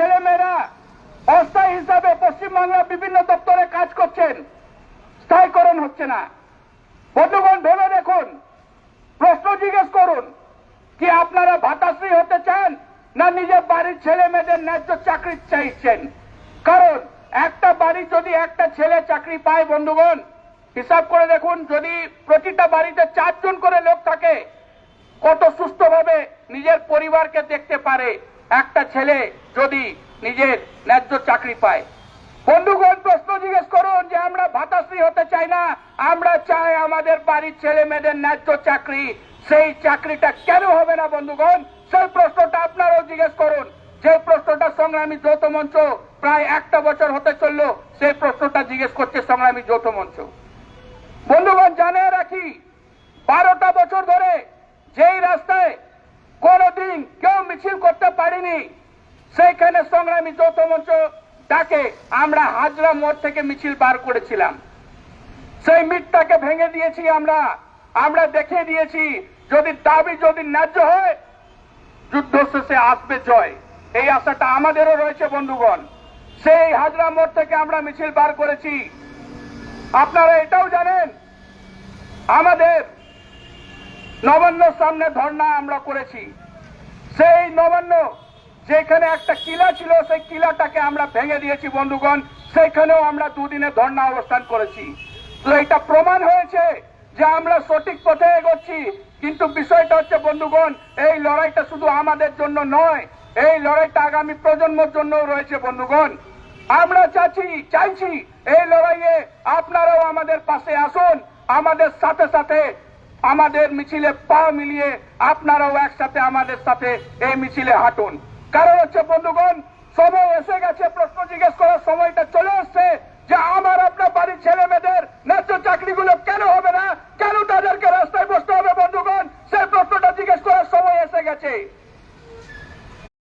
ছেলেমেয়েরা অস্থায়ী হিসাবে পশ্চিমবাংলার বিভিন্ন দপ্তরে কাজ করছেন, স্থায়ীকরণ হচ্ছে না। বন্ধুগণ, ভেবে দেখুন, প্রশ্ন জিজ্ঞেস করুন, কি আপনারা ভাতাশ্রী হতে চান না নিজের বাড়ির ছেলে মেয়েদের ন্যায্য চাকরি চাইছেন? কারণ, একটা বাড়ি যদি একটা ছেলে চাকরি পায়, বন্ধুগণ, হিসাব করে দেখুন, যদি প্রতিটা বাড়িতে চারজন করে লোক থাকে, কত সুস্থভাবে নিজের পরিবারকে দেখতে পারে। একটা ছেলে যদি নিজের ন্যায্য চাকরি পায়। বন্ধুগণ, প্রশ্ন জিজ্ঞেস করুন যে আমরা ভাতাশ্রী হতে চাই না, আমরা চাই আমাদের বাড়ির ছেলে মেয়েদের ন্যায্য চাকরি। সেই চাকরিটা কেন হবে না, বন্ধুগণ? সেই প্রশ্নটা আপনারাও জিজ্ঞেস করুন। যে প্রশ্নটা সংগ্রামী যৌথ মঞ্চ প্রায় একটা বছর হতে চলল, সেই প্রশ্নটা জিজ্ঞেস করছে সংগ্রামী যৌথ মঞ্চ। বন্ধুগণ, জানিয়ে রাখি, বারোটা বছর ধরে যেই রাস্তায় কোনদিন কেউ মিছিল পারিনি সেইখানে সংগ্রামী যৌথ মঞ্চ ডাকে আমরা হাজরা মোড় থেকে মিছিল বার করেছিলাম। সেই মিটটাকে ভেঙে দিয়েছি আমরা। আমরা দেখিয়ে দিয়েছি, যদি দাবি যদি ন্যায্য হয়, যুদ্ধ শেষে আসবে জয়। এই আশাটা আমাদেরও রয়েছে, বন্ধুগণ। সেই হাজরা মোড় থেকে আমরা মিছিল বার করেছি। আপনারা এটাও জানেন, আমাদের নবান্ন সামনে ধর্ণা আমরা করেছি। সেই যেখানে একটা কিলা ছিল, সেই কিলাটাকে আমরা ভেঙে দিয়েছি, বন্ধুগণ। সেখানেও আমরা দুদিনে ধর্ণা অবস্থান করেছি। তো এটা প্রমাণ হয়েছে যে আমরা সঠিক পথে এগোচ্ছি। কিন্তু বিষয়টা হচ্ছে, বন্ধুগণ, এই লড়াইটা শুধু আমাদের জন্য নয়, এই লড়াইটা আগামী প্রজন্মের জন্য রয়েছে, বন্ধুগণ। আমরা চাচ্ছি, চাইছি, এই লড়াইয়ে আপনারাও আমাদের পাশে আসুন, আমাদের সাথে সাথে আমাদের মিছিলে পা মিলিয়ে আপনারাও একসাথে আমাদের সাথে এই মিছিলে হাঁটুন। কারণ হচ্ছে, বন্ধুগণ সময় এসে গেছে প্রশ্ন জিজ্ঞেস করার সময়টা চলে আসছে যে আমার আপনার বাড়ির ছেলে মেয়েদের ন্যায্য চাকরিগুলো কেন হবে না? কেন তাদেরকে রাস্তায় বসতে হবে, বন্ধুগণ? সেই প্রশ্নটা জিজ্ঞেস করার সময় এসে গেছে।